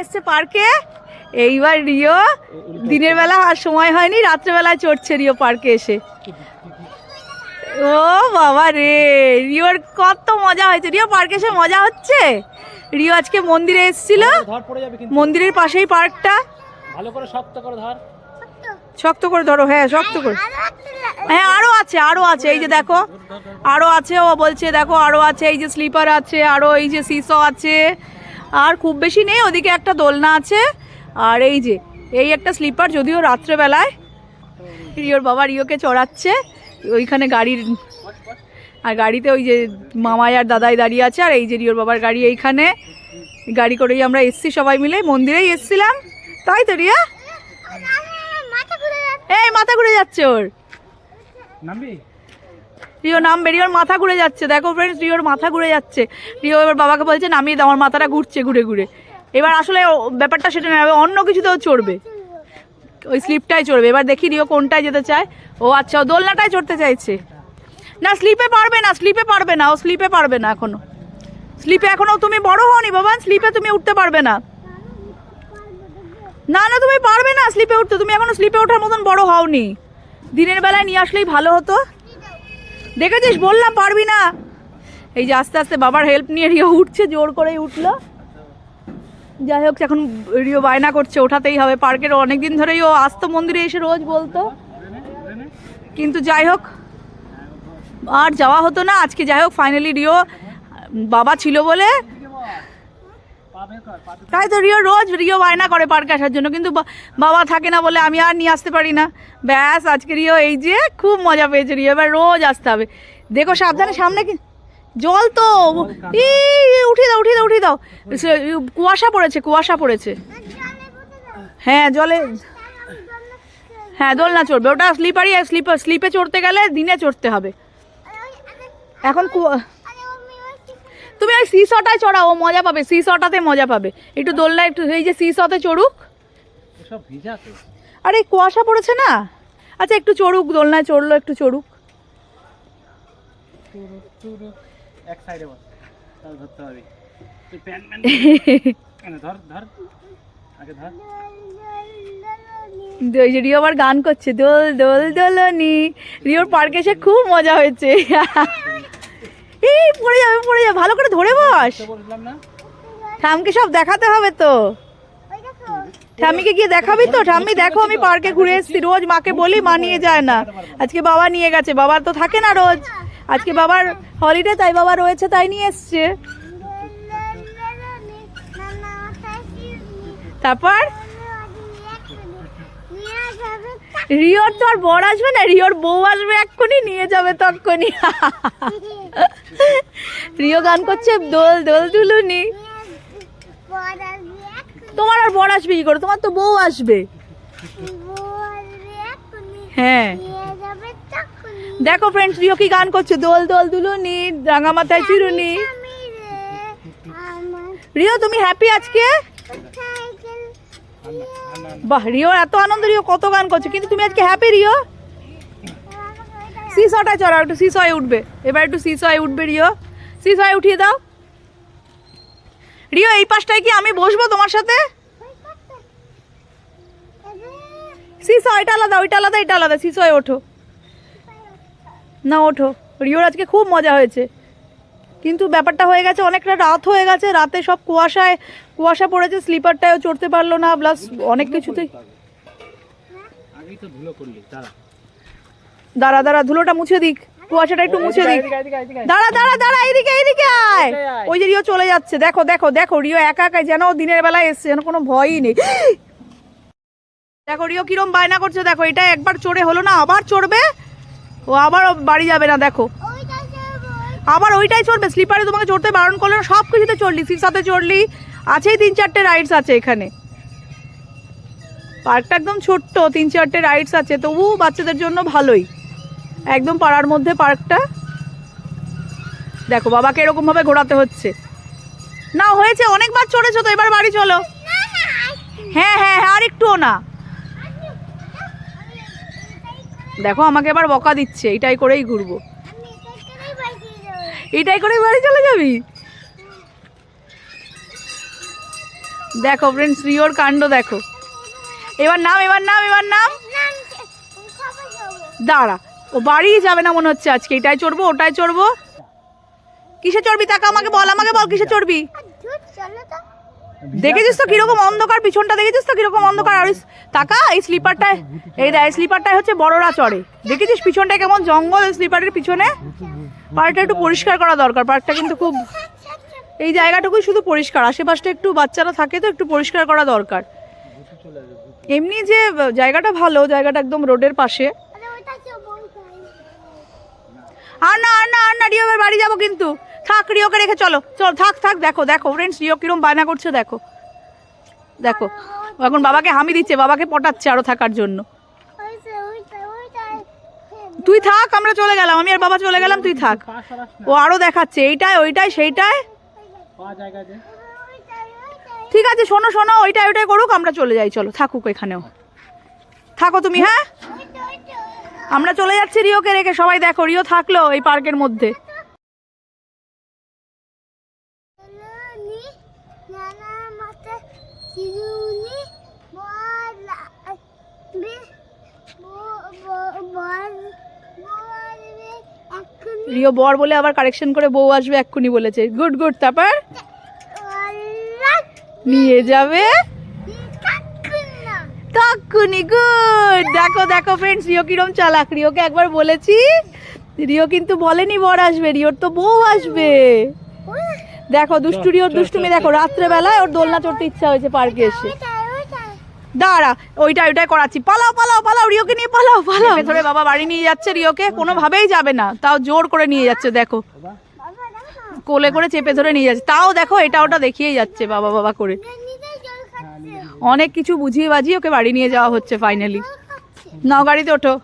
এসছে পার্কে। এইবার রিও দিনের বেলা আর সময় হয়নি রাত্রেবেলায় চড়ছে রিও পার্কে এসে। ও বাবা রে রিওর কত মজা হয়েছে। রিও পার্কে এসে মজা হচ্ছে? রিও আজকে মন্দিরে এসেছিল। মন্দিরের পাশেই পার্কটা। ভালো করে শক্ত করে ধর। শক্ত করে ধরো হ্যাঁ শক্ত করে। হ্যাঁ আরও আছে আরও আছে এই যে দেখো আরও আছে ও বলছে দেখো আরও আছে এই যে স্লিপার আছে আরও এই যে সিসো আছে। আর খুব বেশি নেই ওদিকে একটা দোলনা আছে। আর এই যে এই একটা স্লিপার যদিও রাত্রেবেলায়। রিওর বাবা রিওকে চড়াচ্ছে ওইখানে গাড়ির আর গাড়িতে ওই যে মামাই আর দাদাই দাঁড়িয়ে আছে আর এই যে রিওর বাবার গাড়ি এইখানে। গাড়ি করেই আমরা এসছি সবাই মিলে মন্দিরেই এসছিলাম। তাই তো রিয়া? এই মাথা ঘুরে যাচ্ছে ওর। নামবি? রিও নামবে রিওর মাথা ঘুরে যাচ্ছে। দেখো ফ্রেন্ডস রিওর মাথা ঘুরে যাচ্ছে। রিও এবার বাবাকে বলছে, নামিয়ে দাও, আমার মাথাটা ঘুরছে ঘুরে ঘুরে। এবার আসলে ব্যাপারটা সেটা নেবে অন্য কিছুতেও চড়বে। ওই স্লিপটাই চড়বে। এবার দেখি রিও কোনটায় যেতে চায়। ও আচ্ছা ও দোলনাটায় চড়তে চাইছে। না স্লিপে পারবে না স্লিপে পারবে না, ও স্লিপে পারবে না এখনও। স্লিপে এখনও তুমি বড় হওনি, বাবা স্লিপে তুমি উঠতে পারবে না। না না, তুমি পারবে না স্লিপে উঠতে। তুমি এখনও স্লিপে ওঠার মতন বড় হওনি। দিনের বেলায় নিয়ে আসলেই ভালো হতো। দেখেছিস? বললাম পারবি না। এই যে আস্তে আস্তে বাবার হেল্প নিয়ে রিও উঠছে, জোর করেই উঠল। যাই হোক, এখন রিও বায়না করছে, ওঠাতেই হবে। পার্কের অনেক দিন ধরেই ও আস্ত মন্দিরে এসে রোজ বলতো। কিন্তু যাই হোক, আর যাওয়া হতো না। আজকে যাই হোক ফাইনালি রিও বাবা ছিল বলে তাই তো রিও রোজ রিও বায়না করে পার্কে আসার জন্য, কিন্তু বাবা থাকে না বলে আমি আর নিয়ে আসতে পারি না। ব্যাস, আজকে রিও এই যে খুব মজা পেয়েছে রিও, এবার রোজ আসতে হবে। দেখো সাবধানে, সামনে কি জল তো, ই উঠিয়ে দাও উঠিয়ে দাও উঠিয়ে দাও। কুয়াশা পড়েছে কুয়াশা পড়েছে। হ্যাঁ জলে হ্যাঁ দোলনা চড়বে। ওটা স্লিপারই স্লিপার স্লিপে চড়তে গেলে দিনে চড়তে হবে। এখন কুয়া- তুমি ওই সিসটায় চড়াও ও মজা পাবে সিসটাতে মজা পাবে। একটু দোলনা একটু এই যে সিসতে চড়ুক। আরে কুয়াশা পড়েছে না? আচ্ছা একটু চড়ুক দোলনায় চড়লো একটু চড়ুক। টুরু টুরু এক সাইডে বস ধরতে পারবি। তুই প্যান ম্যান এনে ধর ধর। আগে ধর। ওই যে রিও আবার গান করছে দোল দোল দোলনি। রিওর পার্কে এসে খুব মজা হয়েছে। এই পড়ে যাবে পড়ে যাবে ভালো করে ধরে বস। ঠামকে সব দেখাতে হবে তো। ঠাম্মিকে গিয়ে দেখাবি তো? ঠাম্মি দেখো আমি পার্কে ঘুরে এসেছি। রোজ মাকে বলি মা নিয়ে যায় না। আজকে বাবা নিয়ে গেছে। বাবার তো থাকে না রোজ। আজকে বাবার হলিডে তাই বাবা রয়েছে তাই নিয়ে এসছে। তারপর? রিওর তো আর বর আসবে না রিওর বউ আসবে এক্ষুনি নিয়ে যাবে তক্ষুনি। রিও গান করছে দোল দোল দুলুনি। তোমার আর বর আসবে কি করে? তোমার তো বউ আসবে। হ্যাঁ। দেখো ফ্রেন্ডস রিও কি গান করছে? দোল দোল দুলুনি রাঙা মাথায় চিরুনি। রিও তুমি হ্যাপি আজকে? বাহ, রিও এত আনন্দ, রিও কত গান করছে। কিন্তু তুমি আজকে হ্যাপি রিও? সিসটায় চড়াও, একটু সিসয়ে উঠবে। এবার একটু সিসয়ে উঠবে, রিও। সিসয়ে উঠিয়ে দাও। রিও, এই পাশটায় কি আমি বসবো তোমার সাথে? সিসো এটা আলাদা, ওইটা আলাদা, এটা আলাদা। সিসয়ে ওঠো। না, ওঠো। রিওর আজকে খুব মজা হয়েছে। কিন্তু ব্যাপারটা হয়ে গেছে অনেকটা রাত হয়ে গেছে রাতে সব কুয়াশায় কুয়াশা পড়েছে স্লিপারটাও চড়তে পারল না প্লাস অনেক কিছুতেই। দাঁড়া। দাঁড়া ধুলোটা মুছে দিক কুয়াশাটা একটু মুছে দিক। দাঁড়া দাঁড়া দাঁড়া এইদিকে এইদিকে আয়। ওই যে রিও চলে যাচ্ছে দেখো দেখো দেখো রিও একা একাই যেন দিনের বেলায় এসছে যেন কোনো ভয়ই নেই। দেখো রিও কিরম বায়না করছে দেখো এটা একবার চড়ে হলো না আবার চড়বে? ও আবার বাড়ি যাবে না দেখো। আবার ওইটাই চড়বে স্লিপারে তোমাকে চড়তে বারণ করল সব কিছুতে চড়লি সিসাতে চড়লি, আছেই তিন চারটে রাইডস আছে এখানে। পার্কটা একদম ছোট্ট, তিন চারটে রাইডস আছে তবু বাচ্চাদের জন্য ভালোই। একদম পাড়ার মধ্যে পার্কটা দেখো, বাবাকে এরকমভাবে ঘোরাতে হচ্ছে। না, হয়েছে, অনেকবার চড়েছো তো, এবার বাড়ি চলো। হ্যাঁ হ্যাঁ হ্যাঁ আর একটুও না। দেখো, আমাকে এবার বকা দিচ্ছে, এটাই করেই ঘুরবো। এটাই করে বাড়ি চলে যাবি? দেখো ফ্রেন্ডস রিওর কাণ্ড দেখো। এবার নাম এবার নাম এবার নাম। দাঁড়া, ও বাড়ি যাবে না মনে হচ্ছে আজকে। এটাই চড়বো, ওটাই চড়বো। কিসে চড়বি? তাকে আমাকে বল আমাকে বল কিসে চড়বি? দেখেছিস তো কীরকম অন্ধকার? পিছনটা দেখেছিস তো কীরকম অন্ধকার? আর তাকা এই স্লিপারটায় এই দেখ স্লিপারটায় হচ্ছে বড়রা চড়ে। দেখেছিস পিছনটায় কেমন জঙ্গল? এই স্লিপারের পিছনে পার্কটা একটু পরিষ্কার করা দরকার। পার্কটা কিন্তু খুব এই জায়গাটুকুই শুধু পরিষ্কার। আশেপাশটা একটু বাচ্চারা থাকে তো একটু পরিষ্কার করা দরকার। এমনি যে জায়গাটা ভালো জায়গাটা একদম রোডের পাশে। আর না আর না আর না রিও বাড়ি যাব কিন্তু। থাক, রিওকে রেখে চলো। চল, থাক থাক, দেখো দেখো ফ্রেন্ডস রিও কিরম বায়না করছে, দেখো। দেখো, এখন বাবাকে হামি দিচ্ছে, বাবাকে পটাচ্ছে আরও থাকার জন্য। তুই থাক, আমরা চলে গেলাম, আমি আর বাবা চলে গেলাম, তুই থাক। ও আরও দেখাচ্ছে, এইটাই, ওইটাই দে ঠিক আছে, শোনো শোনো, ওইটাই ওইটাই করুক, আমরা চলে যাই, চলো, থাকুক এখানেও। থাকো তুমি হ্যাঁ? আমরা চলে যাচ্ছি রিওকে রেখে, সবাই দেখো, রিও থাকল এই পার্কের মধ্যে। রিও বর বলে আবার কারেকশন করে বউ আসবে এক্ষুনি বলেছে। গুড গুড তারপর? নিয়ে যাবে? তক্ষুনি গুড। দেখো দেখো ফ্রেন্ডস রিও কিরম চালাক। রিওকে একবার বলেছি। রিও কিন্তু বলেনি বর আসবে রিওর তো বউ আসবে। দেখো দুষ্টু রিওর দুষ্টুমি দেখো রাত্রেবেলায় ওর দোলনা চড়তে ইচ্ছা হয়েছে পার্কে এসে। দাঁড়া ওইটা ওইটাই করাচ্ছি। পালাও পালাও পালাও রিওকে নিয়ে পালাও পালাও। ভেতরে বাবা বাড়ি নিয়ে যাচ্ছে রিওকে কোনোভাবেই যাবে না। তাও জোর করে নিয়ে যাচ্ছে দেখো। কোলে করে চেপে ধরে নিয়ে যাচ্ছে। তাও দেখো এটা ওটা দেখিয়েই যাচ্ছে বাবা বাবা করে। অনেক কিছু বুঝিয়ে বাজিয়ে ওকে বাড়ি নিয়ে যাওয়া হচ্ছে ফাইনালি নাও গাড়িতে ওঠো।